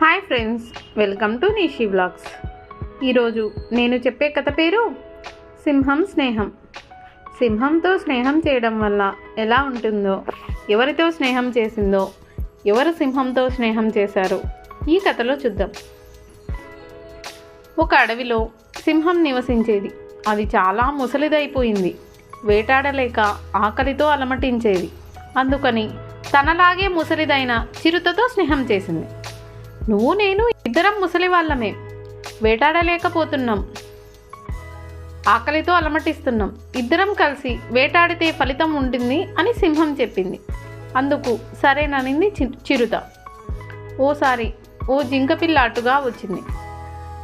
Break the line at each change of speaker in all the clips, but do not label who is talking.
Hi friends welcome to Nishi vlogs. ఈరోజు నేను చెప్పే కథ పేరు సింహం స్నేహం. సింహంతో స్నేహం చేయడం వల్ల ఎలా ఉంటుందో ఎవరితో స్నేహం చేసిందో ఎవరు సింహంతో స్నేహం చేశారో ఈ కథలో చూద్దాం. ఒక అడవిలో సింహం నివసించేది. అది చాలా ముసలిదైపోయింది. వేటాడలేక ఆకలితో అలమటించేది. అందుకని తనలాగే ముసలిదైన చిరుతతో స్నేహం చేసింది. నువ్వు నేను ఇద్దరం ముసలి వాళ్ళమే. వేటాడలేకపోతున్నాం. ఆకలితో అలమటిస్తున్నాం. ఇద్దరం కలిసి వేటాడితే ఫలితం ఉంటుంది అని సింహం చెప్పింది. అందుకు సరేననింది చి- చిరుత. ఓసారి ఓ జింకపిల్ల అటుగా వచ్చింది.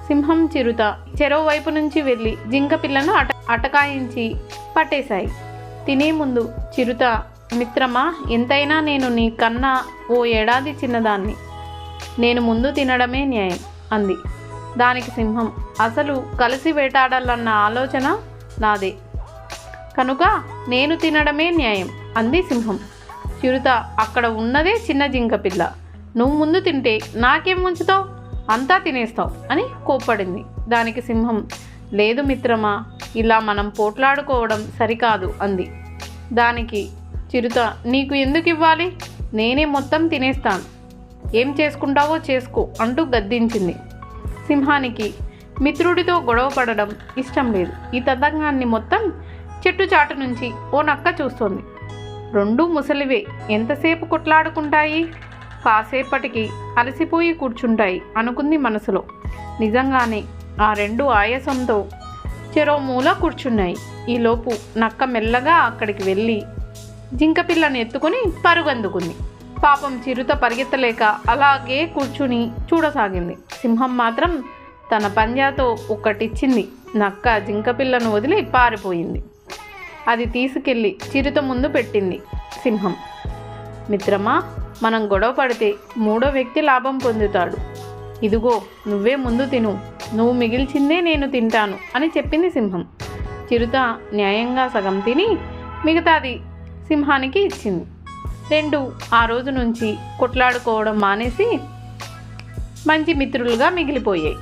సింహం చిరుత చెరో వైపు నుంచి వెళ్ళి జింకపిల్లను అట అటకాయించి పట్టేశాయి. తినే ముందు చిరుత మిత్రమా ఎంతైనా నేను నీ కన్నా ఓ ఏడాది చిన్నదాన్ని. నేను ముందు తినడమే న్యాయం అంది. దానికి సింహం అసలు కలిసి వేటాడాలన్న ఆలోచన నాదే. కనుక నేను తినడమే న్యాయం అంది సింహం. చిరుత అక్కడ ఉన్నదే చిన్న జింక పిల్ల. నువ్వు ముందు తింటే నాకేం ఉంచుతావు అంతా తినేస్తావు అని కోప్పడింది. దానికి సింహం లేదు మిత్రమా ఇలా మనం పోట్లాడుకోవడం సరికాదు అంది. దానికి చిరుత నీకు ఎందుకు ఇవ్వాలి? నేనే మొత్తం తినేస్తాను ఏం చేసుకుంటావో చేసుకో అంటూ గద్దించింది. సింహానికి మిత్రుడితో గొడవ పడడం ఇష్టం లేదు. ఈ తతంగాన్ని మొత్తం చెట్టు చాటు నుంచి ఓ నక్క చూస్తోంది. రెండు ముసలివే. ఎంతసేపు కొట్లాడుకుంటాయి? కాసేపటికి అలసిపోయి కూర్చుంటాయి అనుకుంది మనసులో. నిజంగానే ఆ రెండు ఆయాసంతో చెరో మూల కూర్చున్నాయి. ఈలోపు నక్క మెల్లగా అక్కడికి వెళ్ళి జింకపిల్లను ఎత్తుకొని ఎత్తుకుని పరుగందుకుంది. పాపం చిరుత పరిగెత్తలేక అలాగే కూర్చుని చూడసాగింది. సింహం మాత్రం తన పంజాతో ఒక్కటిచ్చింది. నక్క జింకపిల్లను వదిలి పారిపోయింది. అది తీసుకెళ్ళి చిరుత ముందు పెట్టింది సింహం. మిత్రమా మనం గొడవ పడితే మూడో వ్యక్తి లాభం పొందుతాడు. ఇదిగో నువ్వే ముందు తిను. నువ్వు మిగిల్చిందే నేను తింటాను అని చెప్పింది సింహం. చిరుత న్యాయంగా సగం తిని మిగతాది సింహానికి ఇచ్చింది. రెండు ఆ రోజు నుంచి కొట్లాడుకోవడం మానేసి మంచి మిత్రులుగా మిగిలిపోయాయి.